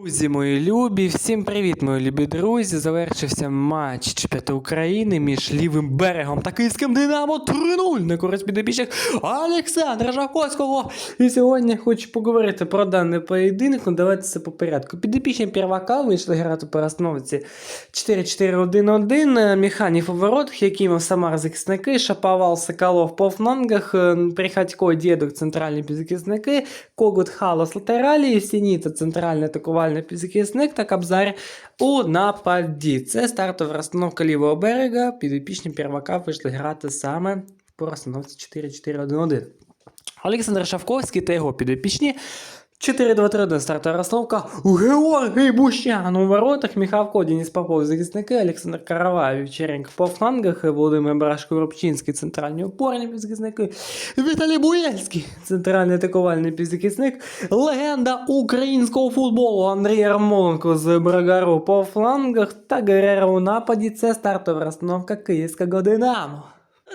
Друзі, мої любі, всім привіт, мої любі друзі. Завершився матч чемпіонату України між лівим берегом та київським Динамо 3-0 на користь підопічних Олександра Жаковського. І сьогодні хочу поговорити про даний поєдинок. Ну, давайте все по порядку. Підопічні первака вийшли грати по розстановці 4-4-1-1. Механів у воротах, Якимов Самар захисники, Шаповал Соколов по флангах, е, Приходько, Дєдок центральні півзахисники, Когут Халас латералі, Сініта центральний атакувальний півзахисник та Кабзар у нападі. Це стартова розстановка лівого берега. Підопічні первака вийшли грати саме по розстановці 4-4-1-1. Олександр Шавковський та його підопічні 4-2-3-1 стартова розстановка. Георгій Бущан у воротах, Міхавко, Деніс Попов, захисники, Олександр Караваєв, Вівчаренко по флангах, Володимир Брашко, Рубчинський, центральні опорні півзахисники, Віталій Буєльський, центральний атакувальний півзахисник, легенда українського футболу Андрій Ярмоленко з Брагару по флангах та Гереро у нападі. Це стартова розстановка київського Динамо.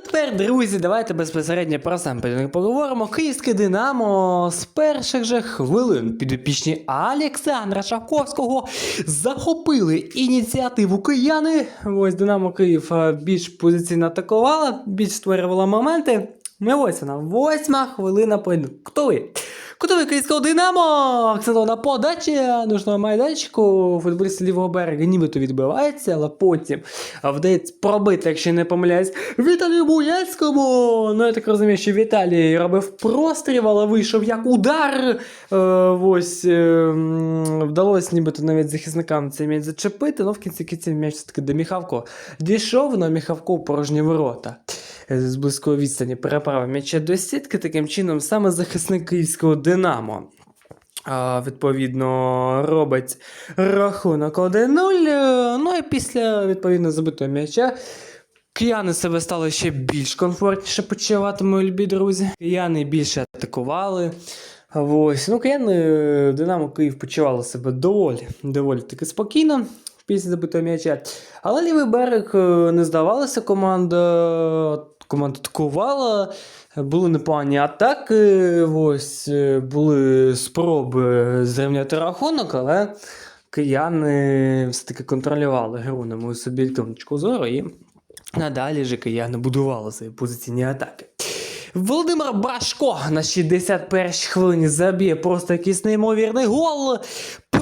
Тепер, друзі, давайте безпосередньо про сам поєдинок поговоримо. Київське Динамо з перших же хвилин підопічні Олександра Шавковського захопили ініціативу кияни. Ось Динамо Київ е, більш позиційно атакувала, більш створювала моменти. Не ось вона, восьма хвилина поєдинку. Хто ви? Кутовий київського Динамо! Акцентована подача нужного майданчику. Футболіст лівого берега нібито відбивається, але потім вдається пробити, якщо не помиляюсь, Віталію Буяльському. Ну, я так розумію, що Віталій робив простріл, але вийшов як удар. Е, ось е, вдалося нібито навіть захисникам цей м'яч зачепити, але в кінці кінців м'яч все-таки до Міхавко дійшов, на Міхавко порожні ворота. Е, З близької відстані переправив м'яча до сітки, таким чином саме захисник київського Динамо. Відповідно, робить рахунок 1-0. Е, Ну і після відповідно забитого м'яча. Кияни себе стали ще більш комфортніше почувати, мої любі друзі. Кияни більше атакували. Ось. Ну, кияни е, Динамо Київ почували себе доволі, доволі таки спокійно після забитого м'яча. Але лівий берег не здавалася команда. Команда атакувала, були непогані атаки. Ось е, були спроби зрівняти рахунок, але кияни все-таки контролювали гру на мою суб'єктивну точку зору і надалі же кияни будували свої позиційні атаки. Володимир Брашко на 61-й хвилині заб'є просто якийсь неймовірний гол.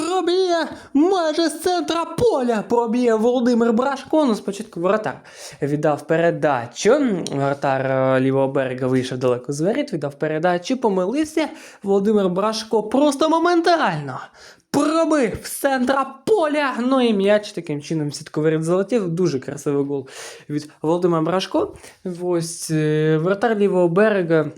Проб'є майже з центра поля. Проб'є Володимир Брашко. Ну, спочатку воротар віддав передачу. Воротар е, лівого берега вийшов далеко з воріт, віддав передачу, помилився. Володимир Брашко просто моментально пробив з центра поля. Ну і м'яч таким чином сітковерит залетів. Дуже красивий гол від Володимира Брашко. Ось е, вратар лівого берега.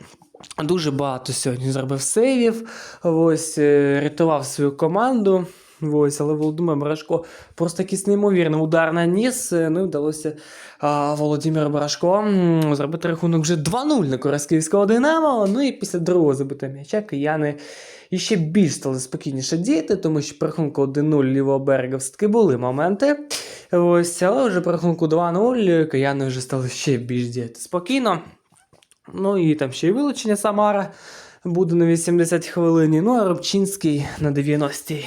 Дуже багато сьогодні зробив сейвів. Ось е, рятував свою команду. Ось, але Володимир Брашко просто якийсь неймовірний удар наніс. е, Ну і вдалося а, Володимиру Брашко зробити рахунок вже 2-0 на користь київського Динамо. Ну і після другого забитого м'яча кияни іще більш стали спокійніше діяти, тому що по рахунку 1-0 лівого берега все-таки були моменти. Ось, але вже по рахунку 2-0 кияни вже стали ще більш діяти спокійно. Ну і там ще й вилучення Самара буде на 80 хвилині. Ну а Рубчинський на 90-й.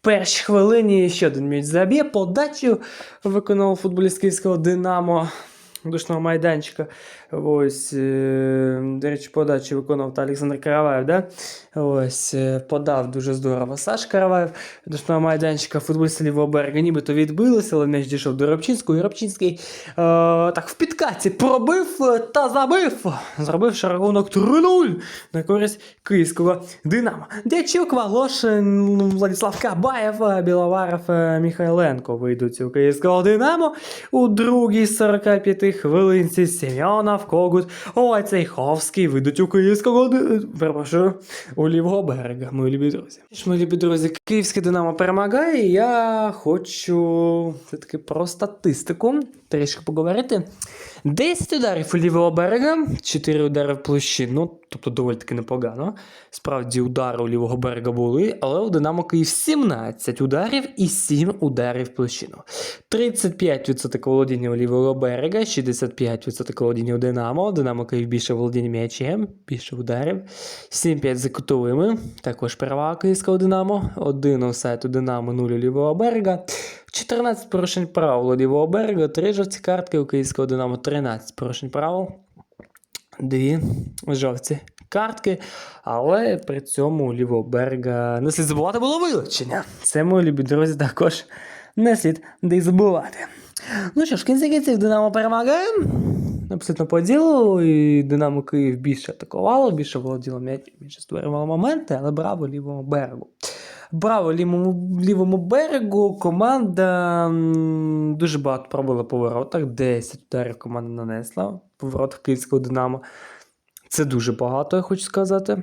Першій хвилині ще один м'яч заб'є. Подачу виконав футболіст київського Динамо душного майданчика. Ось, е, до речі, подачу виконав та Олександр Караваєв, да? Ось, е, подав дуже здорово Саш Караваєв душного майданчика. Футболісти лівого берега нібито відбилися, але м'яч дійшов до Рабчинського. І Рабчинський е, так в підкаті пробив та забив. Зробивши рахунок 3-0 на користь київського Динамо. Дячук, Волошин, Владислав Кабаєв, е, Біловаров, Михайленко вийдуть у київського Динамо у другій 45 хвилинці. Семенов, Когут, Ойцейховський вийдуть у київського Перепрошую, у лівого берега, мої любі друзі. Ж, Мої любі друзі, київське Динамо перемагає. і Я хочу все-таки про статистику трішки поговорити. 10 ударів у лівого берега, 4 удари в площину, тобто доволі таки непогано. Справді удари у лівого берега були, але у Динамо Київ 17 ударів і 7 ударів в площину. 35% володіння у лівого берега, 65% володіння у Динамо. Динамо Київ більше володіння м'ячем, більше ударів. 7-5 за кутовими, також перевага київського Динамо. Один офсайд у Динамо, 0 у лівого берега. 14 порушень правил лівого берега, 3 жовті картки у київського Динамо, 13 порушень правил. Дві жовті картки, але при цьому у лівого берега не слід забувати було вилучення. Це, мої любі друзі, також не слід де забувати. Ну що ж, в кінці кінців Динамо перемагає. Абсолютно по ділу, і Динамо Київ більше атакувало, більше володіло м'ячем, більше створювало моменти, але браво лівому берегу. Браво лівому, лівому берегу. Команда дуже багато пробила по воротах. 10 ударів команда нанесла по воротах київського Динамо. Це дуже багато, я хочу сказати.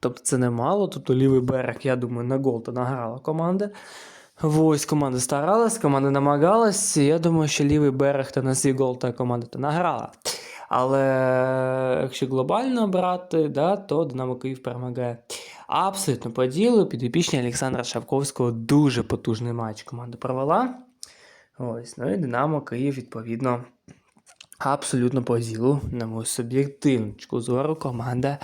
Тобто це немало. Тобто лівий берег, я думаю, на гол то награла команда. Ось команда старалась, команда намагалась. і Я думаю, що лівий берег та на свій гол та команда то награла. Але якщо глобально брати, да, то Динамо Київ перемагає. Абсолютно по ділу, підопічні Олександра Шавковського дуже потужний матч команда провела. Ось, ну і Динамо Київ, відповідно, абсолютно по ділу, на мою суб'єктивну зору, команда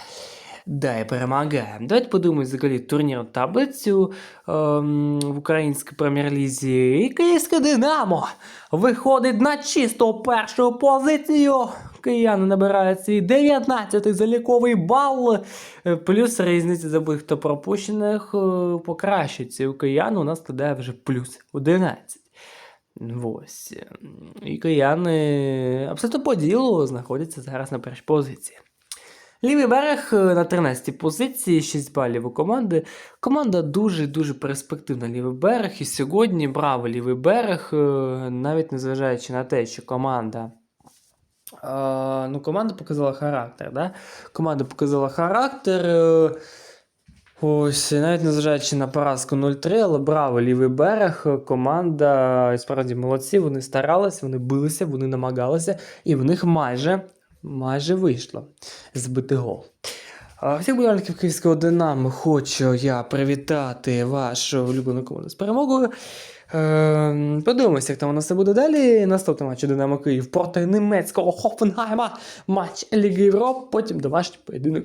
да, і перемагає. Давайте подумаємо взагалі турнірну таблицю ем, в українській прем'єр-лізі. І Київське Динамо виходить на чисто першу позицію. Кияни набирають свій 19-й заліковий бал. Е, Плюс різниця забутих та пропущених е, покращується. У киян у нас складає вже плюс 11. Ось. І кияни абсолютно по ділу знаходяться зараз на першій позиції. Лівий берег е, на 13-й позиції, 6 балів у команди. Команда дуже-дуже перспективна лівий берег. І сьогодні браво лівий берег, е, навіть незважаючи на те, що команда. е, Ну, команда показала характер. Да? Команда показала характер. Ось, навіть незважаючи на поразку 0-3, але браво, лівий берег, команда справді молодці, вони старалися, вони билися, вони намагалися, і в них майже, майже вийшло збити гол. Всіх болівальників київського Динамо хочу я привітати вашу улюблену команду з перемогою. Е, подивимося, як там у нас все буде далі. Наступний матч Динамо Київ проти німецького Хофенхайма. Матч Ліги Європи, потім домашній поєдинок.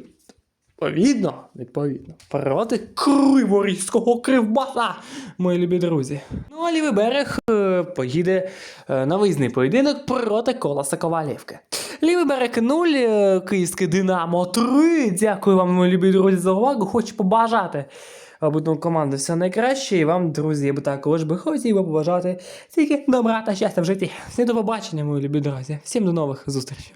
Відповідно, відповідно, проти Криворізького кривбаса, мої любі друзі. Ну а лівий берег е, поїде е, на виїзний поєдинок проти Колоса Ковалівки. Лівий берег 0, е, київське Динамо 3. Дякую вам, мої любі друзі, за увагу. Хочу побажати обидвом команди все найкраще. І вам, друзі, я би також би хотів побажати тільки добра та щастя в житті. Всім до побачення, мої любі друзі. Всім до нових зустрічей.